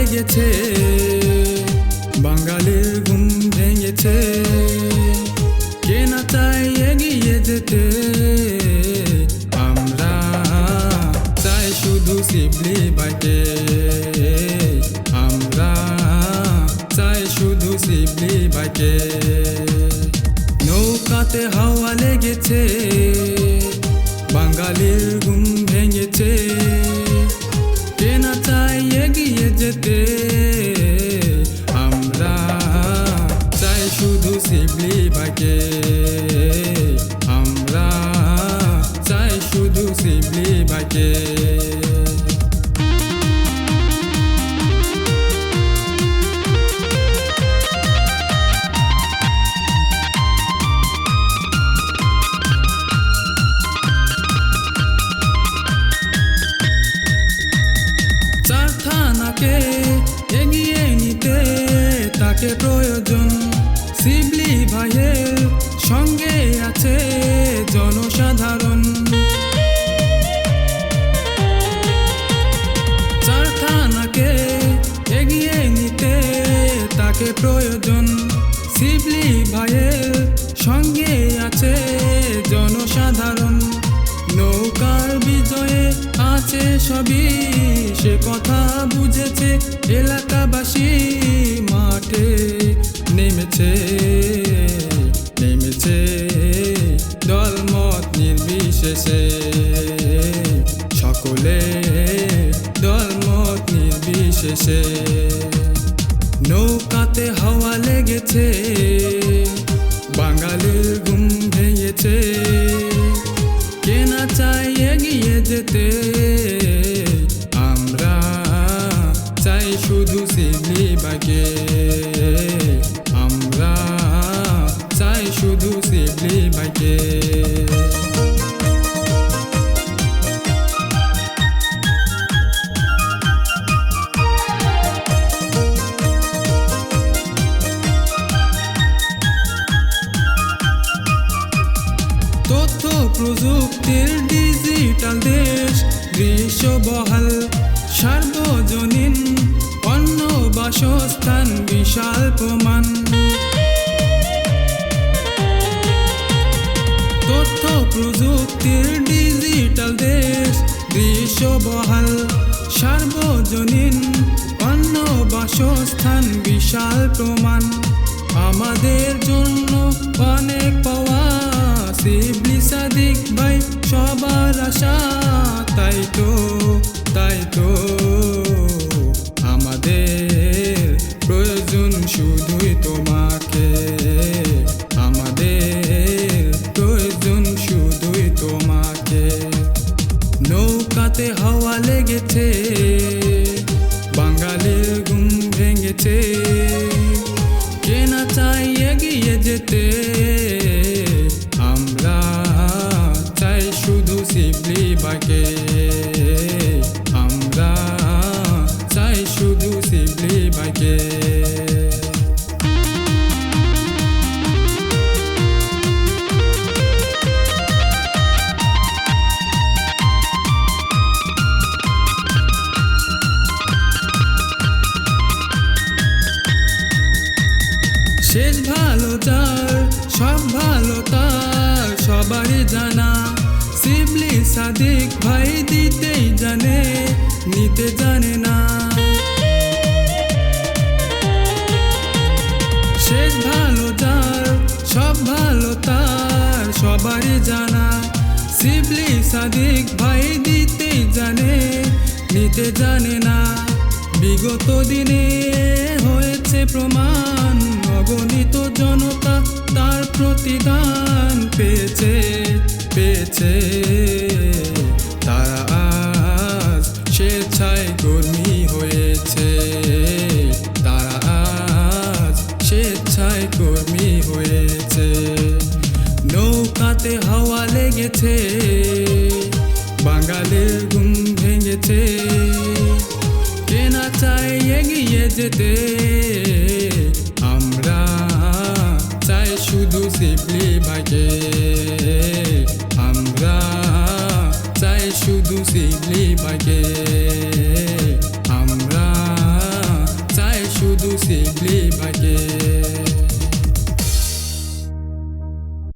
লেগেছে বাঙালির ঘুম ভেঙেছে। কে না চাই এগিয়ে যেতে, আমরা চাই শুধু শিবলি বাইকে আমরা চাই শুধু শিবলি বাইকে নৌকাতে হাওয়া লেগেছে শিবলি বাইকে আমরা চাই শুধু শিবলি চার থানাকে এগিয়ে নিতে তাকে প্রয়োজন। ভাইয়ের সঙ্গে আছে জনসাধারণ। চার থানাকে এগিয়ে নিতে তাকে প্রয়োজন। শিবলি ভাইয়ের সঙ্গে আছে জনসাধারণ। নৌকার বিজয়ে আছে সবই, সে কথা বুঝেছে এলাকাবাসী। মাঠে নেমেছে নির্বিশেষে সকলে দলমত নির্বিশেষে। নৌকাতে হাওয়া লেগেছে, বাঙালির ঘুম ভেঙেছে। কে না চাই এগিয়ে যেতে, আমরা চাই শুধু শিবলি আমরা চাই শুধু শিবলি বাগে। বাসস্থান বিশাল প্রমাণ। তথ্য, প্রযুক্তির ডিজিটাল দেশ দৃশ্য বহাল সার্বজনীন অন্য বাসস্থান, বিশাল প্রমাণ। আমাদের জন্য অনেক পাওয়া, শিবলি সাদিক ভাই, সবার আশা, তাই তো তাই তো। ভেঙেছে কে না চাই এগিয়ে যেতে। শেষ ভালো তার, সব ভালো তার সবারই জানা। শিবলি সাদিক ভাই দিতেই জানে, নিতে জানে না। শেষ ভালো সব ভালো তার সবারই জানা। শিবলি সাদিক ভাই দিতেই জানে, নিতে জানে না। বিগত দিনে হয়েছে প্রমাণ। প্রতিদান পেয়েছে পেয়েছে। তারা আজ স্বেচ্ছায় কর্মী হয়েছে। তারা আজ স্বেচ্ছায় কর্মী হয়েছে। নৌকাতে হাওয়া লেগেছে বাঙালির ঘুম ভেঙেছে। কে না চাই এগিয়ে যেতে সিবলিমাকে আমরা চাই শুধু সিবলিমাকে আমরা চাই শুধু সিবলি